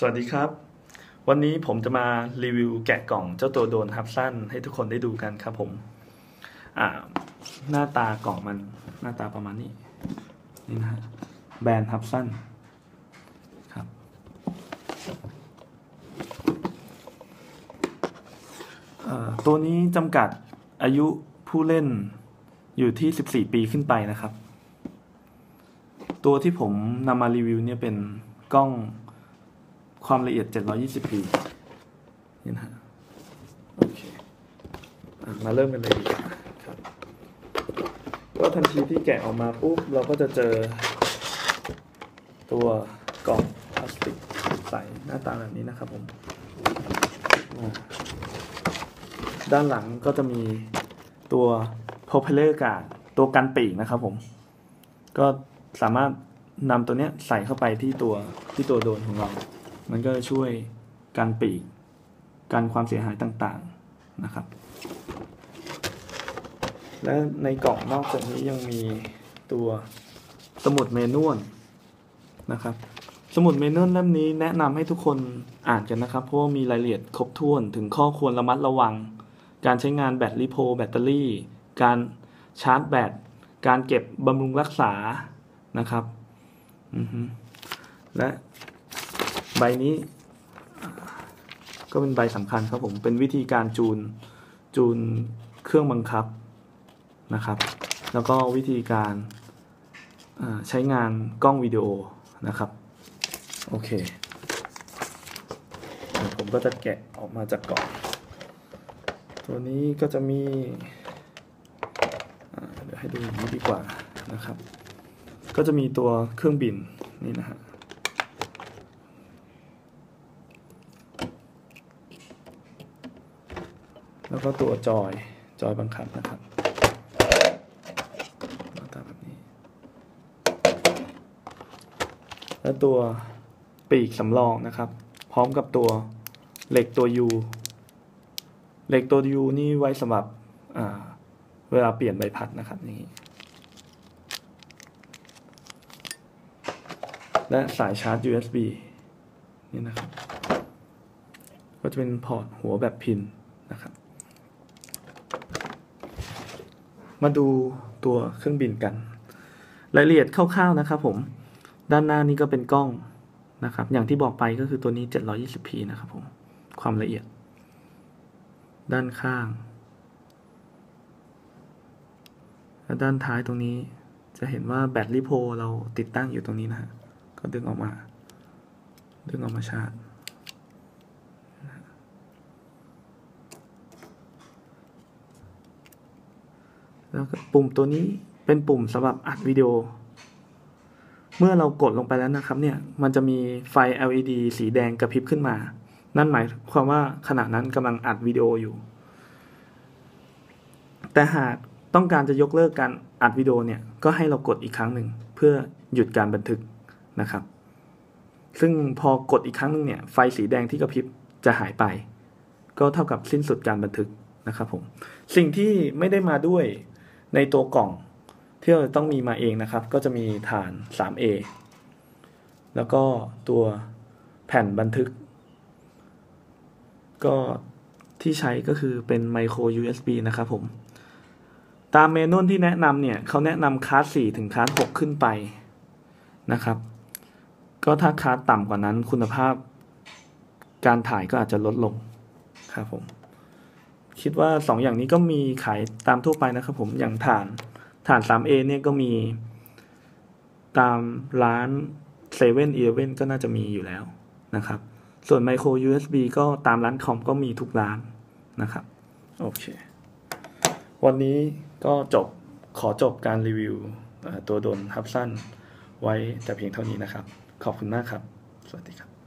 สวัสดีครับ วันนี้ผมจะมารีวิวแกะกล่องเจ้าตัวโดนฮับสั้นให้ทุกคนได้ดูกันครับผมอ่าหน้าตากล่องมันหน้าตาประมาณนี้นี่นะฮะแบรนด์ฮับสั้นครับ ตัวนี้จำกัดอายุผู้เล่นอยู่ที่ 14 ปีขึ้นไปนะครับ ตัวที่ผมนำมารีวิวเนี่ยเป็นกล้อง ความละเอียด 720p นี่นะฮะโอเคอมาเริ่มกันเลยดีกว่าครับก็ทันทีที่แกะออกมาปุ๊บ เราก็จะเจอ ตัวกล่องพลาสติกใสหน้าตาแบบนี้นะครับผมด้านหลังก็จะมีตัว propeller guard ตัวกันปีกนะครับผม ก็สามารถนำตัวเนี้ยใส่เข้าไปที่ตัวที่ตัวโดนของเรา มันก็จะช่วยกันปีกกันความเสียหายต่างๆนะครับ และในกล่องนอกจากนี้ยังมีตัวสมุดเมนวลนะครับ สมุดเมนวลเล่มนี้แนะนำให้ทุกคนอ่านกันนะครับ เพราะว่ามีรายละเอียดครบถ้วนถึงข้อควรระมัดระวัง การใช้งานแบตลิโพแบตเตอรี่ การชาร์จแบตการเก็บบำรุงรักษานะครับและ ใบนี้ ก็เป็นใบสำคัญครับผม เป็นวิธีการจูนจูนเครื่องบังคับนะครับ แล้วก็วิธีการใช้งานกล้องวิดีโอนะครับ โอเค ผมก็จะแกะออกมาจากกล่อง ตัวนี้ก็จะมีเดี๋ยวให้ดูนี้ดีกว่านะครับ ก็จะมีตัวเครื่องบินนี่นะฮะ แล้วก็ตัวจอยจอยบังคับนะครับหน้าตาแบบนี้ และตัวปีกสำรองนะครับ พร้อมกับตัวเหล็กตัว U เหล็กตัว U นี่ไว้สำหรับเวลาเปลี่ยนใบพัดนะครับนี่และสายชาร์จ USB นี่นะครับ ก็จะเป็นพอร์ตหัวแบบพินนะครับ มาดูตัวเครื่องบินกัน รายละเอียดคร่าวๆนะครับผม ด้านหน้านี้ก็เป็นกล้องนะครับ อย่างที่บอกไปก็คือตัวนี้ 720p นะครับผม ความละเอียด ด้านข้าง และด้านท้ายตรงนี้จะเห็นว่าแบตลิโพเราติดตั้งอยู่ตรงนี้นะฮะ ก็ดึงออกมา ดึงออกมาชาร์จ แล้วปุ่มตัวนี้เป็นปุ่มสำหรับอัดวิดีโอ เมื่อเรากดลงไปแล้วนะครับเนี่ย มันจะมีไฟ LED สีแดงกระพริบขึ้นมา นั่นหมายความว่าขณะนั้นกำลังอัดวิดีโออยู่ แต่หากต้องการจะยกเลิกการอัดวิดีโอเนี่ย ก็ให้เรากดอีกครั้งหนึ่งเพื่อหยุดการบันทึกนะครับ ซึ่งพอกดอีกครั้งหนึ่งเนี่ยไฟสีแดงที่กระพริบจะหายไป ก็เท่ากับสิ้นสุดการบันทึกนะครับผม สิ่งที่ไม่ได้มาด้วย ในตัวกล่องที่เราต้องมีมาเองนะครับ ก็จะมีฐาน 3A แล้วก็ตัวแผ่นบันทึก ก็ที่ใช้ก็คือเป็น micro USB นะครับผม ตามเมนูที่แนะนำเนี่ยเขาแนะนำคลาส4ถึงคลาส6ขึ้นไปนะครับ ก็ถ้าคลาสต่ำกว่านั้นคุณภาพการถ่ายก็อาจจะลดลงครับผม คิดว่า 2 อย่างนี้ก็มีขายตามทั่วไปนะครับผมอย่างฐานฐาน 3A เนี่ยก็มีตามร้าน7 e เ e ่ e อก็น่าจะมีอยู่แล้วนะครับ ส่วน Micro USB ก็ตามร้านคอมก็มีทุกร้านนะครับ โอเค วันนี้ก็จบขอจบการรีวิวตัวโดนฮับสั้นไว้แต่เพียงเท่านี้นะครับ ขอบคุณมากครับ สวัสดีครับ